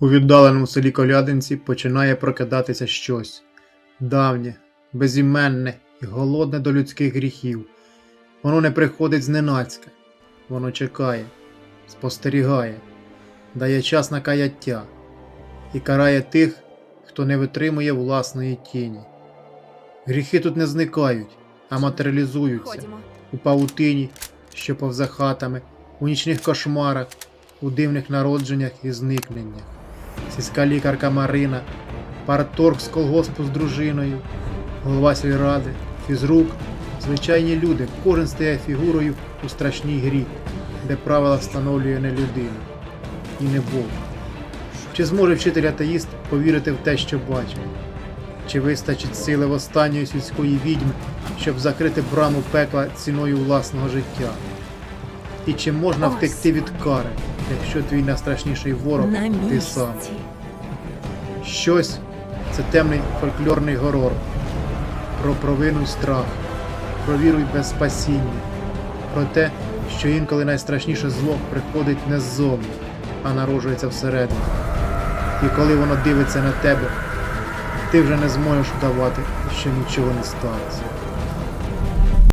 У віддаленому селі Колядинці починає прокидатися щось давнє, безіменне і голодне до людських гріхів. Воно не приходить зненацька, воно чекає, спостерігає, дає час на каяття і карає тих, хто не витримує власної тіні. Гріхи тут не зникають, а матеріалізуються Ходімо. у павутині, що повзе хатами, у нічних кошмарах, у дивних народженнях і зникненнях. Сільська лікарка Марина, парторг з колгоспу з дружиною, голова сільради, фізрук, звичайні люди, кожен стає фігурою у страшній грі, де правила встановлює не людина і не Бог. Чи зможе вчитель атеїст повірити в те, що бачить? Чи вистачить сили в останньої сільської відьми, щоб закрити браму пекла ціною власного життя? І чи можна втекти від кари, якщо твій найстрашніший ворог На ти сам? Щось це темний фольклорний горор, про провину й страх, про віру й без спасіння, про те, що інколи найстрашніше зло приходить не ззовні, а народжується всередині. І коли воно дивиться на тебе, ти вже не зможеш вдавати, що нічого не сталося.